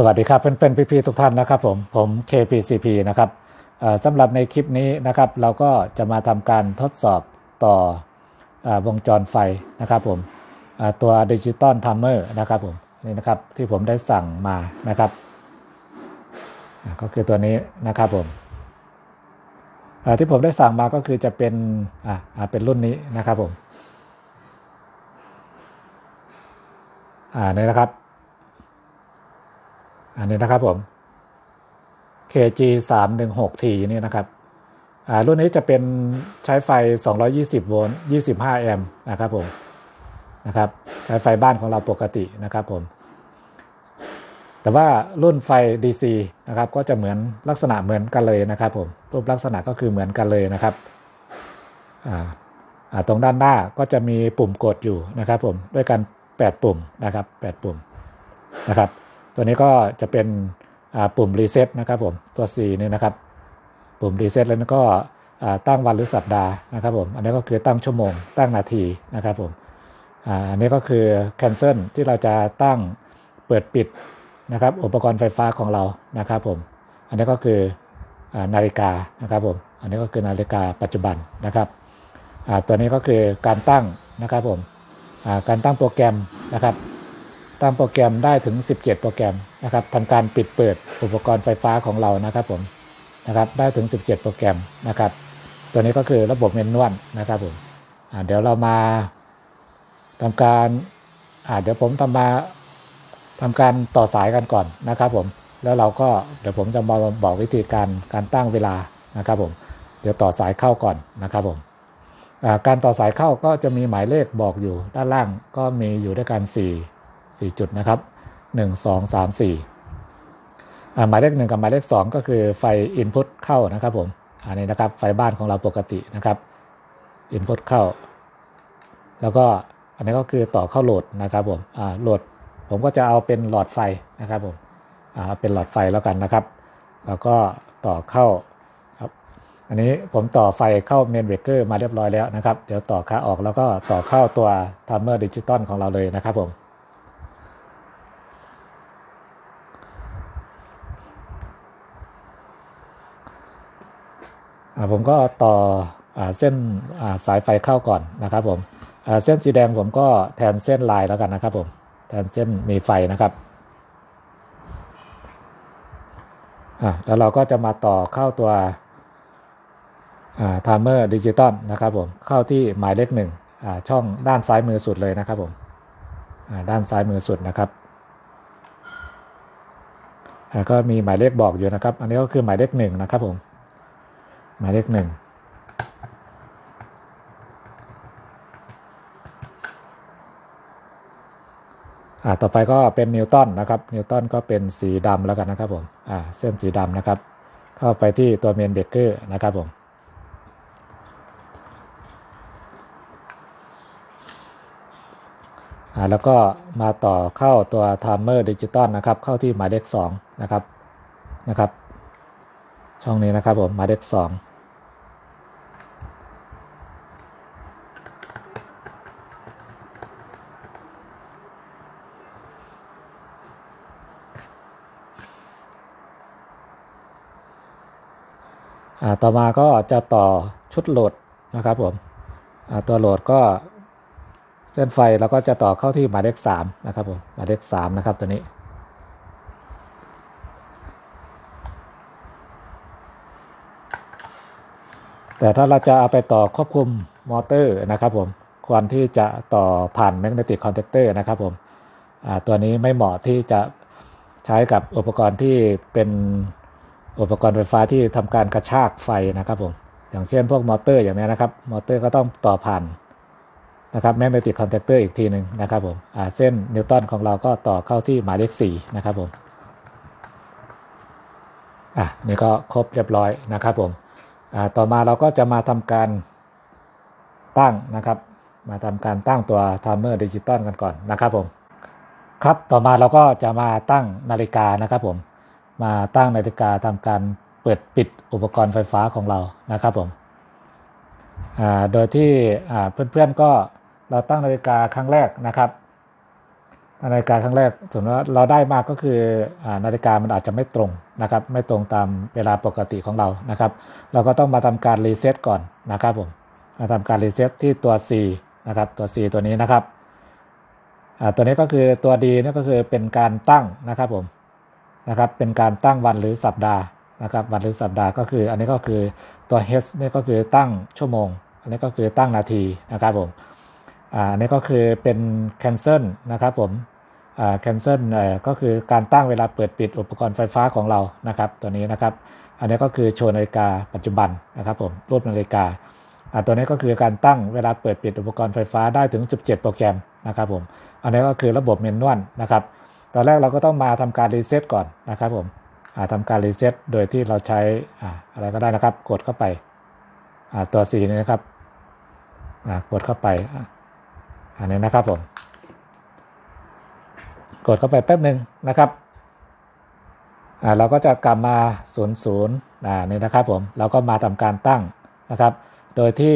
สวัสดีครับเพื่อนๆพี่ๆทุกท่านนะครับผมผม KPCP นะครับสำหรับในคลิปนี้นะครับเราก็จะมาทำการทดสอบต่ออวงจรไฟนะครับผมตัวดิจิตอลทัมเมอร์นะครับผมนี่นะครับที่ผมได้สั่งมานะครับก็คือตัวนี้นะครับผมที่ผมได้สั่งมาก็คือจะเป็นอะอะเป็นรุ่นนี้นะครับผมอ่านี่นะครับ อันนี้นะครับผม KG 3 1 6 T นี่นะครับอ่ารุ่นนี้จะเป็นใช้ไฟ 220 โวลต์ 25 แอมป์นะครับผมนะครับใช้ไฟบ้านของเราปกตินะครับผม แต่ว่ารุ่นไฟ DC นะครับก็จะเหมือนลักษณะเหมือนกันเลยนะครับผมรูปลักษณะก็คือเหมือนกันเลยนะครับอ่าอ่าตรงด้านหน้าก็จะมีปุ่มกดอยู่นะครับผมด้วยกัน 8 ปุ่มนะครับ 8 ปุ่มนะครับ ตัวนี้ก็จะเป็นปุ่มรีเซ็ตนะครับผมตัว C นี่นะครับ ปุ่มรีเซ็ตแล้วก็ตั้งวันหรือสัปดาห์นะครับผมอันนี้ก็คือตั้งชั่วโมง ตั้งนาทีนะครับผมอันนี้ก็คือ cancel ที่เราจะตั้งเปิดปิดนะครับอุปกรณ์ไฟฟ้าของเรานะครับผมอันนี้ก็คือนาฬิกานะครับผมอันนี้ก็คือนาฬิกาปัจจุบันนะครับตัวนี้ก็คือการตั้งนะครับผมการตั้งโปรแกรมนะครับ ตั้งโปรแกรมได้ถึง 17 โปรแกรมนะครับทำการปิดเปิดอุปกรณ์ไฟฟ้าของเรานะครับผมนะครับได้ถึง 17 โปรแกรมนะครับ ตัวนี้ก็คือระบบเมนนวลนะครับผมเดี๋ยวเรามาทำการเดี๋ยวผมทำมาทำการต่อสายกันก่อนนะครับผมแล้วเราก็เดี๋ยวผมจะมาบอกวิธีการการตั้งเวลานะครับผมเดี๋ยวต่อสายเข้าก่อนนะครับผมการต่อสายเข้าก็จะมีหมายเลขบอกอยู่ด้านล่างก็มีอยู่ด้วยกัน4 4 จุดนะครับ 1 2 3 4อ่าหมายเลขหนึ่งกับหมายเลขสองก็คือไฟ Input เข้านะครับผม อันนี้นะครับไฟบ้านของเราปกตินะครับ Input เข้า แล้วก็อันนี้ก็คือต่อเข้าโหลดนะครับผมโหลดผมก็จะเอาเป็นหลอดไฟนะครับผมเป็นหลอดไฟแล้วกันนะครับ แล้วก็ต่อเข้าครับอันนี้ผมต่อไฟเข้าเมนเบรกเกอร์มาเรียบร้อยแล้วนะครับ เดี๋ยวต่อขาออกแล้วก็ต่อเข้าตัวทัมเมอร์ดิจิตอลของเราเลยนะครับผม ผมก็ต่ออเส้นาสายไฟเข้าก่อนนะครับผมเส้นสีแดงผมก็แทนเส้นลายแล้วกันนะครับผมแทนเส้นมีไฟนะครับแล้วเราก็จะมาต่อเข้าตัวทามเมอร์ดิจิตอลนะครับผมเข้าที่หมายเลขหนึ่งช่องด้านซ้ายมือสุดเลยนะครับผมด้านซ้ายมือสุดนะครับก็มีหมายเลขบอกอยู่นะครับ อันนี้ก็คือหมายเลขหนึ่งนะครับผม หมายเลขหนึ่งอ่าต่อไปก็เป็นนิวตันนะครับนิวตันก็เป็นสีดำแล้วกันนะครับผมอ่าเส้นสีดำนะครับ เข้าไปที่ตัวเมนเบเกอร์นะครับผมอ่าแล้วก็มาต่อเข้าตัวไทม์เมอร์ดิจิตอลนะครับ เข้าที่หมายเลข2นะครับนะครับ ช่องนี้นะครับผมหมายเลข2 ต่อมาก็จะต่อชุดโหลดนะครับผมตัวโหลดก็เส้นไฟแล้วก็จะต่อเข้าที่หมายเลขสามนะครับผมหมายเลขสามนะครับตัวนี้ แต่ถ้าเราจะเอาไปต่อควบคุมมอเตอร์นะครับผมควรที่จะต่อผ่านแมกเนติกคอนแทคเตอร์นะครับผมตัวนี้ไม่เหมาะที่จะใช้กับอุปกรณ์ที่เป็น อุปกรณ์ไฟฟ้าที่ทำการกระชากไฟนะครับผมอย่างเช่นพวกมอเตอร์อย่างนี้นะครับ มอเตอร์ก็ต้องต่อผ่านนะครับแมกเนติกคอนแทคเตอร์อีกทีหนึ่งนะครับผมเส้นนิวตันของเราก็ต่อเข้าที่หมายเลข4นะครับผมอะนี่ก็ครบเรียบร้อยนะครับผมอ่าต่อมาเราก็จะมาทำการตั้งนะครับ มาทำการตั้งตัวไทม์เมอร์ดิจิตอลกันก่อนนะครับผมครับต่อมาเราก็จะมาตั้งนาฬิกานะครับผม มาตั้งนาฬิกาทำการเปิดปิดอุปกรณ์ไฟฟ้าของเรานะครับผมโดยที่เพื่อนๆก็เราตั้งนาฬิกาครั้งแรกนะครับนาฬิกาครั้งแรกสมมติว่าเราได้มากก็คือนาฬิกามันอาจจะไม่ตรงนะครับ ไม่ตรงตามเวลาปกติของเรานะครับ เราก็ต้องมาทำการรีเซ็ตก่อนนะครับผมมาทำการรีเซ็ตที่ตัว C นะครับตัว C ตัวนี้นะครับตัวนี้ก็คือตัว D นี่ก็คือเป็นการตั้งนะครับผม นะครับเป็นการตั้งวันหรือสัปดาห์นะครับวันหรือสัปดาห์ก็คือ อันนี้ก็คือตัว H นี่ก็คือตั้งชั่วโมง อันนี้ก็คือตั้งนาทีนะครับผมอันนี้ก็คือเป็น cancel นะครับผม cancel เอ่อก็คือการตั้งเวลาเปิดปิดอุปกรณ์ไฟฟ้าของเรานะครับ ตัวนี้นะครับ อันนี้ก็คือโชว์นาฬิกาปัจจุบันนะครับผมรูปนาฬิกาอ่าตัวนี้ก็คือการตั้งเวลาเปิดปิดอุปกรณ์ไฟฟ้าได้ถึง 17 โปรแกรมนะครับผม อันนี้ก็คือระบบเมนนวลนะครับ ตอนแรกเราก็ต้องมาทำการรีเซ็ตก่อนนะครับผมอ่าทำการรีเซ็ตโดยที่เราใช้ออะไรก็ได้นะครับ กดเข้าไปตัว C นี้นะครับกดเข้าไปอันนี้นะครับผมกดเข้าไปแป๊บหนึ่งนะครับเราก็จะกลับมา00อ่านี่นะครับผมเราก็มาทำการตั้งนะครับ โดยที่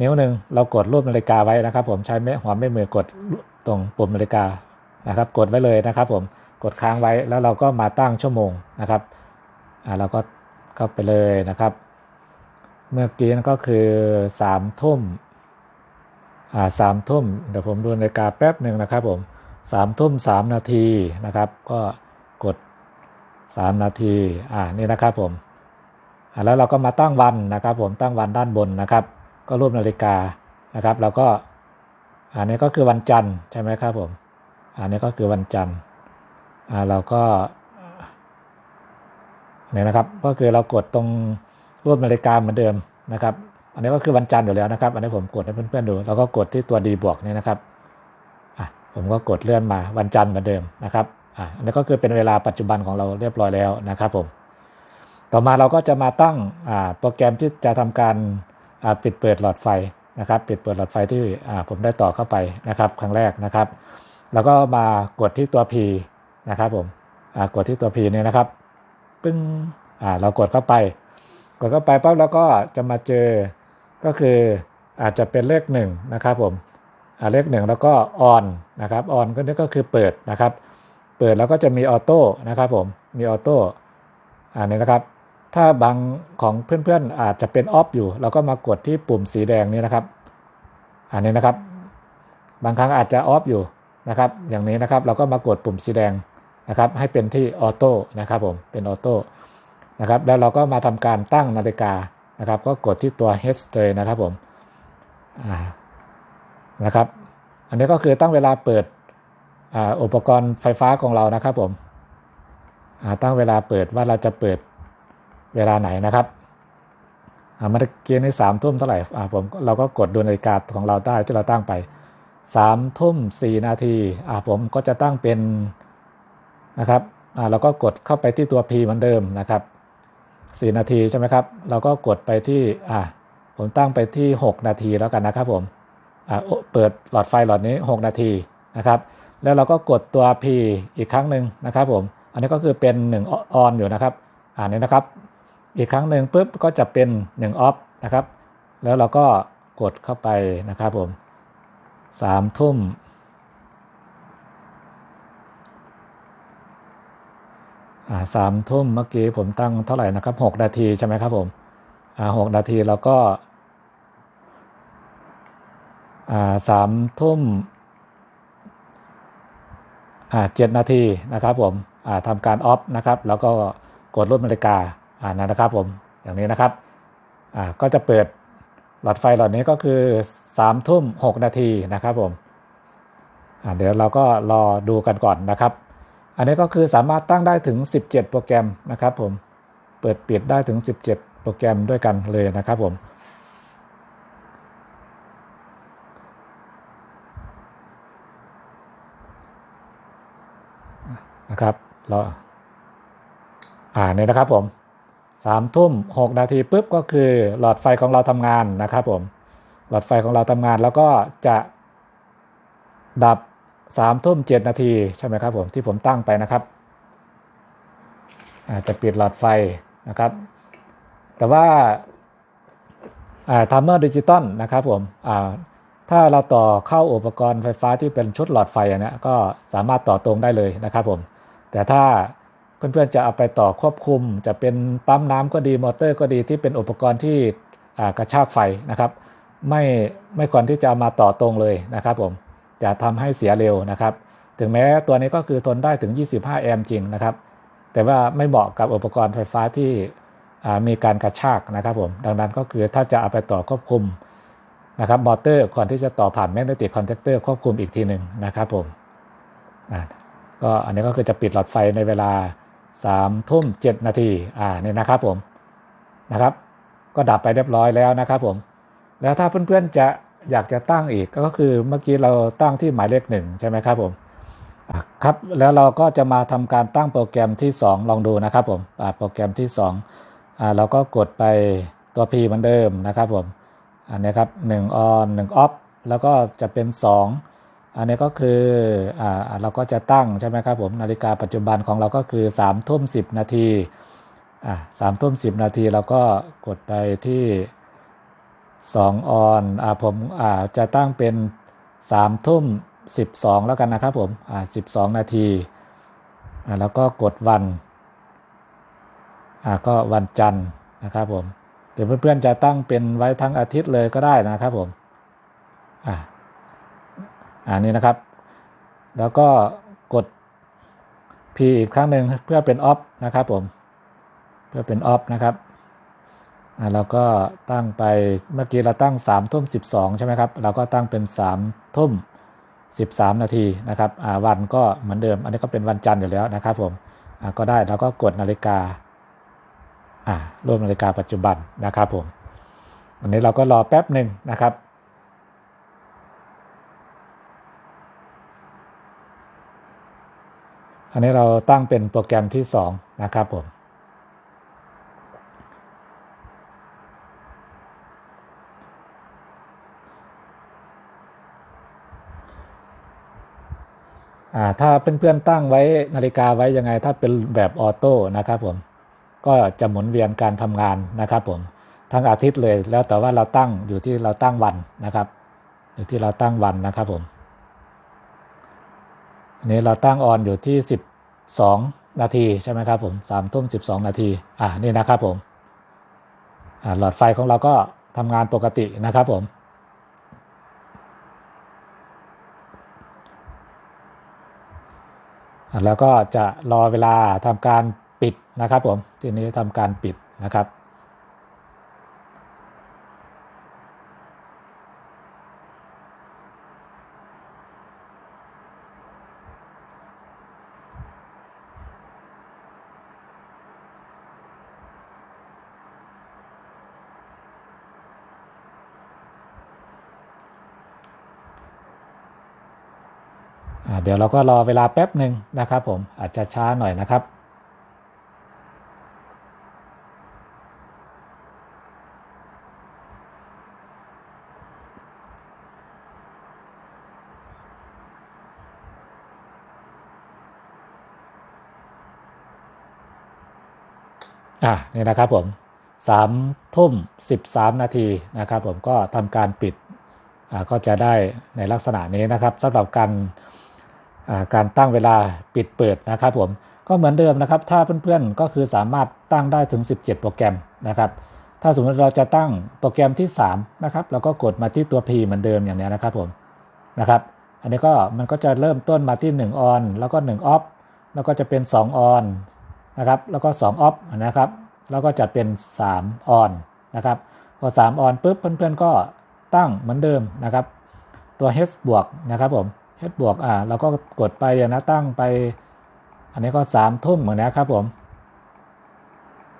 นิ้วหนึ่งเรากดรูปนาฬิกาไว้นะครับ ผมใช้แม่หัวแม่มือกดตรงปุ่มนาฬิกา นะครับกดไว้เลยนะครับผมกดค้างไว้แล้วเราก็มาตั้งชั่วโมงนะครับอ่าเราก็เข้าไปเลยนะครับ เมื่อกี้ก็คือสามทุ่มอ่าสามทุ่มเดี๋ยวผมดูนาฬิกาแป๊บหนึ่งนะครับผมสามทุ่มสามนาทีนะครับ ก็กดสามนาทีอ่านี่นะครับผมอ่าแล้วเราก็มาตั้งวันนะครับ ผมตั้งวันด้านบนนะครับ ก็รูปนาฬิกานะครับ แล้วก็อันนี้ก็คือวันจันทร์ใช่ไหมครับผม อันนี้ก็คือวันจันทร์อ่าเราก็เนี่ยนะครับ ก็คือเรากดตรงรูปนาฬิกาเหมือนเดิมนะครับ อันนี้ก็คือวันจันทร์อยู่แล้วนะครับ อันนี้ผมกดให้เพื่อนๆดูแล้วก็กดที่ตัวดีบวกนี่นะครับอะผมก็กดเลื่อนมาวันจันทร์เหมือนเดิมนะครับอะอันนี้ก็คือเป็นเวลาปัจจุบันของเราเรียบร้อยแล้วนะครับผม ต่อมาเราก็จะมาตั้งอ่าโปรแกรมที่จะทำการอ่าปิดเปิดหลอดไฟนะครับ ปิดเปิดหลอดไฟที่อ่าผมได้ต่อเข้าไปนะครับ ครั้งแรกนะครับ แล้วก็มากดที่ตัว P นะครับผมกดที่ตัว P เนี่ยนะครับปึ้งเรากดเข้าไป กดเข้าไปปั๊บแล้วก็จะมาเจอก็คืออาจจะเป็นเลขหนึ่งนะครับผมเลขหนึ่งแล้วก็ออนนะครับออนก็นี่ก็คือเปิดนะครับ เปิดแล้วก็จะมีออโต้นะครับผมมีออโต้อ่านี่นะครับ ถ้าบางของเพื่อนๆอาจจะเป็นออฟอยู่ เราก็มากดที่ปุ่มสีแดงนี้นะครับ อันนี้นะครับ บางครั้งอาจจะออฟอยู่ นะครับ อย่างนี้นะครับเราก็มากดปุ่มสีแดงนะครับ ให้เป็นที่ออโต้นะครับผมเป็นออโต้นะครับ แล้วเราก็มาทำการตั้งนาฬิกานะครับ ก็กดที่ตัว H เลยนะครับผมอ่านะครับ อันนี้ก็คือตั้งเวลาเปิดอ่าอุปกรณ์ไฟฟ้าของเรานะครับผมอ่าตั้งเวลาเปิดว่าเราจะเปิดเวลาไหนนะครับอ่าเมื่อกี้ในสามทุ่มเท่าไหร่อ่าผมเราก็กดดูนาฬิกาของเราได้ที่เราตั้งไป สามทุ่มสี่นาทีอ่าผมก็จะตั้งเป็นนะครับอ่าเราก็กดเข้าไปที่ตัว P เหมือนเดิมนะครับสี่นาทีใช่ไหมครับ เราก็กดไปที่อ่าผมตั้งไปที่ 6 นาทีแล้วกันนะครับผมอ่าเปิดหลอดไฟหลอดนี้ 6 นาทีนะครับ แล้วเราก็กดตัว P อีกครั้งหนึ่งนะครับผม อันนี้ก็คือเป็น1ออนอยู่นะครับอ่านี้นะครับ อีกครั้งหนึ่งปุ๊บก็จะเป็น1ออฟนะครับ แล้วเราก็กดเข้าไปนะครับผม สามทุ่ม อ่าสามทุ่มเมื่อกี้ผมตั้งเท่าไหร่นะครับหกนาทีใช่ไหมครับผม อ่าหกนาทีแล้วก็ อ่าสามทุ่ม อ่าเจ็ดนาทีนะครับผม อ่าทำการออฟนะครับ แล้วก็กดรูปนาฬิกา อ่านะครับผม อย่างนี้นะครับ อ่าก็จะเปิด หลอดไฟหลอดนี้ก็คือสามทุ่มหกนาทีนะครับผมเดี๋ยวเราก็รอดูกันก่อนนะครับ อันนี้ก็คือสามารถตั้งได้ถึง 17 โปรแกรมนะครับผม เปิดปิดได้ถึง 17 โปรแกรมด้วยกันเลยนะครับผมนะครับเราอ่านี่นะครับผม สามทุ่มหกนาทีปุ๊บก็คือหลอดไฟของเราทำงานนะครับผม หลอดไฟของเราทำงานแล้วก็จะดับสามทุ่มเจ็ดนาทีใช่ไหมครับผมที่ผมตั้งไปนะครับอาจจะปิดหลอดไฟนะครับ แต่ว่าทัมเมอร์ดิจิตอลนะครับผมถ้าเราต่อเข้าอุปกรณ์ไฟฟ้าที่เป็นชุดหลอดไฟอันนี้ก็สามารถต่อตรงได้เลยนะครับผม แต่ถ้า เพื่อนๆจะเอาไปต่อควบคุม จะเป็นปั๊มน้ำก็ดีมอเตอร์ก็ดีที่เป็นอุปกรณ์ที่กระชากไฟนะครับ ไม่ไม่ควรที่จะมาต่อตรงเลยนะครับผมจะทำให้เสียเร็วนะครับ ถึงแม้ตัวนี้ก็คือทนได้ถึง 25 แอมป์จริงนะครับ แต่ว่าไม่เหมาะกับอุปกรณ์ไฟฟ้าที่มีการกระชากนะครับผมดังนั้นก็คือถ้าจะเอาไปต่อควบคุมนะครับมอเตอร์ก่อนที่จะต่อผ่านแมกเนติกคอนแทคเตอร์ควบคุมอีกทีหนึ่งนะครับผมก็อันนี้ก็คือจะปิดหลอดไฟในเวลา 3ทุ่ม7นาทีอ่านี่นะครับผมนะครับ ก็ดับไปเรียบร้อยแล้วนะครับผม แล้วถ้าเพื่อนๆจะอยากจะตั้งอีกก็คือเมื่อกี้เราตั้งที่หมายเลขหนึ่งใช่ไหมครับผมครับแล้วเราก็จะมาทำการตั้งโปรแกรมที่ 2 ลองดูนะครับผมโปรแกรมที่2อ่าเราก็กดไปตัว P เหมือนเดิมนะครับผมอันนี้ครับ1 on 1 off แล้วก็จะเป็น 2 อันนี้ก็คืออ่าเราก็จะตั้งใช่ไหมครับผมนาฬิกาปัจจุบันของเราก็คือ3ทุ่ม10นาทีอ่าสามทุ่ม10นาทีเราก็กดไปที่ 2 ออนอ่าผมอ่าจะตั้งเป็น3ทุ่ม12 แล้วกันนะครับผมอ่า12นาทีอ่าแล้วก็กดวันอ่าก็วันจันทร์นะครับผมเดี๋ยวเพื่อนๆจะตั้งเป็นไว้ทั้งอาทิตย์เลยก็ได้นะครับผมอ่า อ่านี่นะครับ แล้วก็กด P อีกครั้งหนึ่งเพื่อเป็นออฟนะครับผม เพื่อเป็นออฟนะครับอ่าเราก็ตั้งไปเมื่อกี้เราตั้ง3ามทุ่มสิใช่ไหมครับ เราก็ตั้งเป็น3ามทุ่ม13 นาทีนะครับอ่าวันก็เหมือนเดิม อันนี้ก็เป็นวันจันทร์อยู่แล้วนะครับผมอ่าก็ได้เราก็กดนาฬิกาอ่าร่วมนาฬิกาปัจจุบันนะครับผมอันนี้เราก็รอแป๊บหนึ่งนะครับ อันนี้เราตั้งเป็นโปรแกรมที่ 2 นะครับผมถ้าเพื่อนๆตั้งไว้นาฬิกาไว้ยังไง ถ้าเป็นแบบออโต้นะครับผมก็จะหมุนเวียนการทำงานนะครับผมทั้งอาทิตย์เลยแล้วแต่ว่าเราตั้งอยู่ที่เราตั้งวันนะครับ อยู่ที่เราตั้งวันนะครับผม นนี้เราตั้งออนอยู่ที่ 12 นาทีใช่ไหมครับผมสามทุ่ม12นาทีอ่านี่นะครับผมอ่าหลอดไฟของเราก็ทำงานปกตินะครับผมแล้วก็จะรอเวลาทำการปิดนะครับผมทีนี้ทำการปิดนะครับ เดี๋ยวเราก็รอเวลาแป๊บหนึ่งนะครับผมอาจจะช้าหน่อยนะครับอะนี่นะครับผมสามทุ่มสิบสามนาทีนะครับผมก็ทำการปิดอ่าก็จะได้ในลักษณะนี้นะครับสำหรับการ การตั้งเวลาปิดเปิดนะครับผมก็เหมือนเดิมนะครับ ถ้าเพื่อนๆก็คือสามารถตั้งได้ถึง 17 โปรแกรมนะครับ ถ้าสมมติเราจะตั้งโปรแกรมที่3นะครับเราก็กดมาที่ตัว P เหมือนเดิมอย่างนี้นะครับผมนะครับ อันนี้ก็มันก็จะเริ่มต้นมาที่1 on แล้วก็1 off แล้วก็จะเป็น 2 on นะครับ แล้วก็ 2 off นะครับ แล้วก็จะเป็น3 on นะครับพอ3 on ปุ๊บเพื่อนๆก็ตั้งเหมือนเดิมนะครับ ตัว h บวกนะครับผม h บวกอ่าเราก็กดไปนะตั้งไป อันนี้ก็3ทุ่มเหมือนนะครับผม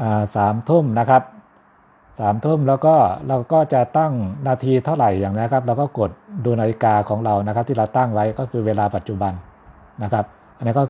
อ่าสามทุ่มนะครับสามทุ่มแล้วก็เราก็จะตั้งนาทีเท่าไหร่อย่างนี้ครับเราก็กดดูนาฬิกาของเรานะครับ ที่เราตั้งไว้ก็คือเวลาปัจจุบันนะครับ อันนี้ก็